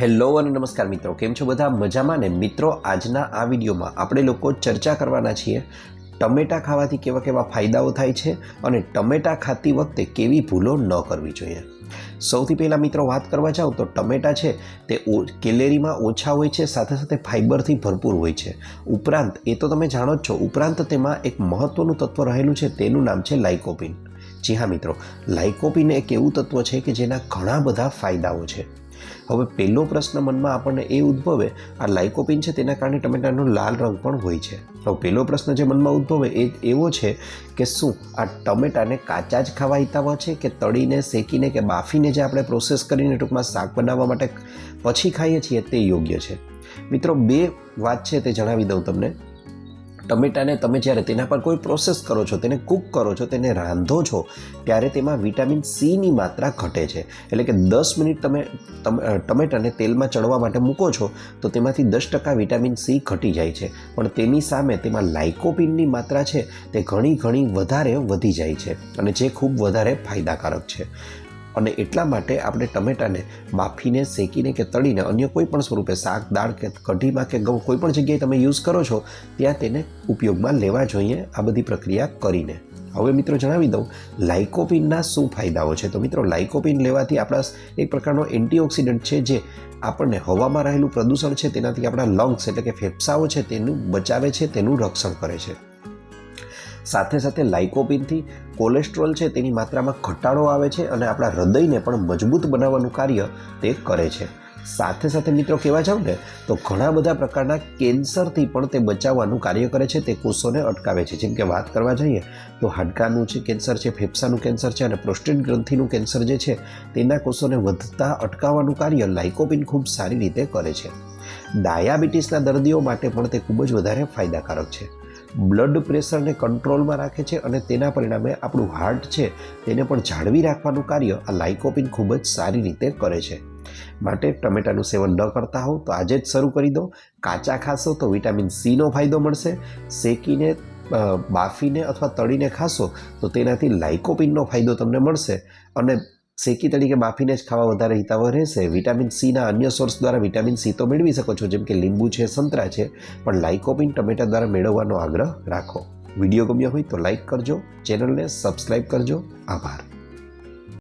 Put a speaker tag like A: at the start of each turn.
A: Hello અને નમસ્કાર મિત્રો. કેમ છો બધા? મજામાં ને? મિત્રો, આજના આ વિડીયોમાં આપણે લોકો ચર્ચા કરવાના છીએ ટમેટા ખાવાથી કેવા કેવા ફાયદાઓ થાય છે અને ટમેટા ખાતી વખતે કેવી ભૂલો ન કરવી જોઈએ. સૌથી પહેલાં મિત્રો વાત કરવા જાઉં તો ટમેટા છે તે કેલેરીમાં ઓછા હોય છે, સાથે સાથે ફાઇબરથી ભરપૂર હોય છે. ઉપરાંત, એ તો તમે જાણો જ છો, ઉપરાંત તેમાં એક મહત્ત્વનું તત્વ રહેલું છે, તેનું નામ છે લાઇકોપિન જી હા મિત્રો લાઇકોપિન એક એવું તત્વ છે કે જેના ઘણા બધા ફાયદાઓ છે. હવે પહેલો પ્રશ્ન મનમાં આપણને એ ઉદ્ભવે, આ લાઇકોપિન છે તેના કારણે ટમેટાનો લાલ રંગ પણ હોય છે. હવે પહેલો પ્રશ્ન જે મનમાં ઉદ્ભવે એ એવો છે કે શું આ ટમેટાને કાચા જ ખાવા હિતાવ છે કે તળીને, શેકીને કે બાફીને જે આપણે પ્રોસેસ કરીને ટૂંકમાં શાક બનાવવા માટે પછી ખાઈએ છીએ તે યોગ્ય છે? મિત્રો, બે વાત છે તે જણાવી દઉં તમને. ટમેટાને તમે જ્યારે તેના પર કોઈ પ્રોસેસ કરો છો, તેને કૂક કરો છો, તેને રાંધો છો, ત્યારે તેમાં વિટામિન સીની માત્રા ઘટે છે. એટલે કે દસ મિનિટ તમે ટમેટાને તેલમાં ચડવા માટે મૂકો છો, તો તેમાંથી દસ ટકા વિટામિન સી ઘટી જાય છે. પણ તેની સામે તેમાં લાઇકોપિનની માત્રા છે, તે ઘણી ઘણી વધારે વધી જાય છે અને જે ખૂબ વધારે ફાયદાકારક છે. અને એટલા માટે આપણે ટમેટાને બાફીને શેકીને કે તળીને અન્ય કોઈ પણ સ્વરૂપે શાક, દાળ કે કઢીમાં કે ઘઉં કોઈ પણ જગ્યાએ તમે યુઝ કરો છો, ત્યાં તેને ઉપયોગમાં લેવા જોઈએ આ બધી પ્રક્રિયા કરીને. હવે મિત્રો જણાવી દઉં, લાઇકોપિનના શું ફાયદાઓ છે? તો મિત્રો, લાઇકોપિન લેવાથી આપણા એક પ્રકારનો એન્ટીઓક્સિડન્ટ છે જે આપણને હવામાં રહેલું પ્રદૂષણ છે, તેનાથી આપણા લંગ્સ એટલે કે ફેફસાઓ છે, તેનું બચાવે છે, તેનું રક્ષણ કરે છે. સાથે સાથે લાઇકોપિનથી કોલેસ્ટ્રોલ છે તેની માત્રામાં ઘટાડો આવે છે અને આપણા હૃદયને પણ મજબૂત બનાવવાનું કાર્ય તે કરે છે. સાથે સાથે મિત્રો કહેવા જાવ ને, તો ઘણા બધા પ્રકારના કેન્સરથી પણ તે બચાવવાનું કાર્ય કરે છે, તે કોષોને અટકાવે છે. જેમ કે વાત કરવા જઈએ, તો હાડકાનું છે કેન્સર છે, ફેફસાનું કેન્સર છે અને પ્રોસ્ટેટ ગ્રંથિનું કેન્સર જે છે, તેના કોષોને વધતા અટકાવવાનું કાર્ય લાઇકોપિન ખૂબ સારી રીતે કરે છે. ડાયાબિટીસના દર્દીઓ માટે પણ તે ખૂબ જ વધારે ફાયદાકારક છે. બ્લડ પ્રેશરને કંટ્રોલમાં રાખે છે અને તેના પરિણામે આપણું હાર્ટ છે તેને પણ જાળવી રાખવાનું કાર્ય આ લાઇકોપિન ખૂબ જ સારી રીતે કરે છે. માટે ટમેટાનું સેવન ન કરતા હો તો આજે જ શરૂ કરી દો. કાચા ખાશો તો વિટામિન સીનો ફાયદો મળશે. શેકીને બાફીને અથવા તળીને ખાશો તો તેનાથી લાઇકોપિનનો ફાયદો તમને મળશે. અને શેકી તરીકે બાફીને જ ખાવા વધારે હિતાવહ રહેશે. વિટામિન સીના અન્ય સોર્સ દ્વારા વિટામિન સી તો મેળવી શકો છો, જેમ કે લીંબુ છે, સંતરા છે, પણ લાઇકોપિન ટમેટા દ્વારા મેળવવાનો આગ્રહ રાખો. વીડિયો ગમ્યો હોય તો લાઇક કરજો, ચેનલને સબસ્ક્રાઇબ કરજો. આભાર.